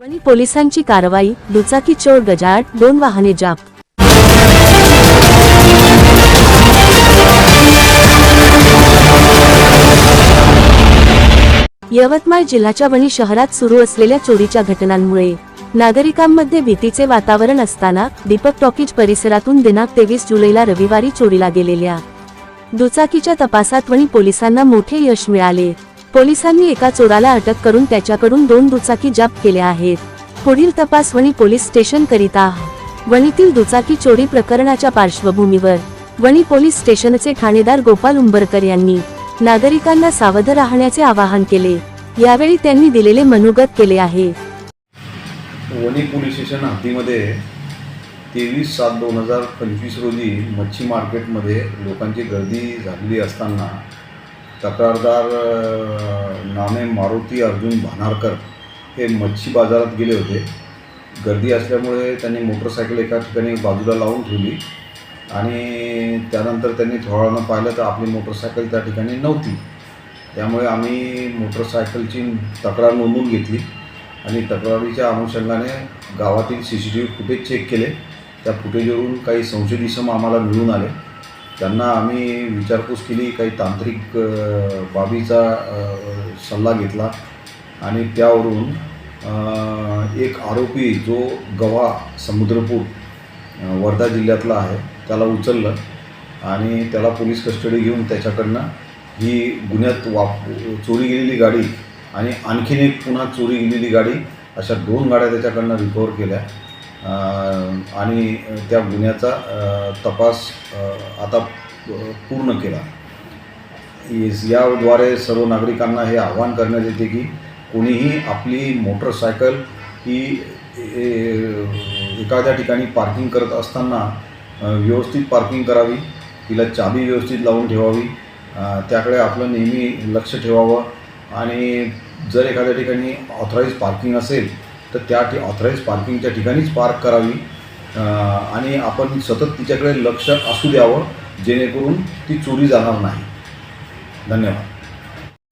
वणी पोलिसांची कारवाई दुचाकी चोर गजाळ दोन वाहने जाप यवतमाळ जिल्ह्याच्या वणी शहरात सुरू असलेल्या चोरीच्या घटनांमुळे नागरिकांमध्ये भीतीचे वातावरण असताना दीपक टॉकीज परिसरातून दिनांक तेवीस जुलैला रविवारी चोरीला गेलेल्या दुचाकीच्या तपासात वणी पोलिसांना मोठे यश मिळाले. पोलिसांनी एका चोराला अटक करून त्याच्याकडून दोन दुचाकी जप्त केल्या आहेत. पुढील तपास वणी पोलीस स्टेशन करीता वणीतील दुचाकी चोरी प्रकरणाच्या पार्श्वभूमीवर वणी पोलीस स्टेशनचे ठाणेदार गोपाल उंबरकर यांनी नागरिकांना सावध राहण्याचे आवाहन केले. यावेळी त्यांनी दिलेले मनोगत केले आहे. वणी पोलीस स्टेशन हद्दीमध्ये तेवीस सात दोन हजार पंचवीस रोजी मच्छी मार्केटमध्ये लोकांची गर्दी झालेली असताना तक्रारदार अ, नामे मारुती अर्जुन भानारकर हे मच्छी बाजारात गेले होते. गर्दी असल्यामुळे त्यांनी मोटरसायकल एका ठिकाणी बाजूला लावून ठेवली आणि त्यानंतर त्यांनी थोड्या वेळानं पाहिलं तर आपली मोटरसायकल त्या ठिकाणी नव्हती. त्यामुळे आम्ही मोटरसायकलची तक्रार नोंदवून घेतली आणि तक्रारीच्या अनुषंगाने गावातील C C T V footage check केले. त्या फुटेजवरून काही संशयित आम्हाला मिळून आले. त्यांना आम्ही विचारपूस केली काही तांत्रिक बाबीचा सल्ला घेतला आणि त्यावरून एक आरोपी जो गवा समुद्रपूर वर्धा जिल्ह्यातला आहे त्याला उचललं आणि त्याला पोलीस कस्टडी घेऊन त्याच्याकडनं ही गुन्ह्यात वाप चोरी गेलेली गाडी आणि आणखीन एक पुन्हा चोरी गेलेली गाडी अशा दोन गाड्या त्याच्याकडनं रिकवर केल्या. आणि त्या गुन्ह्याचा तपास आता पूर्ण केला. याद्वारे सर्व नागरिकांना हे आवाहन करण्यात येते की कोणीही आपली मोटरसायकल ही एखाद्या ठिकाणी पार्किंग करत असताना व्यवस्थित पार्किंग करावी तिला चाबी व्यवस्थित लावून ठेवावी त्याकडे आपलं नेहमी लक्ष ठेवावं आणि जर एखाद्या ठिकाणी ऑथराईज पार्किंग असेल तर त्या ठि ऑथराईज पार्किंगच्या ठिकाणीच पार्क करावी. आणि आपण सतत तिच्याकडे लक्ष असू द्यावं जेणेकरून ती चोरी जाणार नाही. धन्यवाद.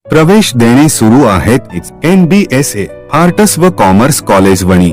प्रवेश देणे सुरू आहेत. N B S A arts व कॉमर्स कॉलेज वणी.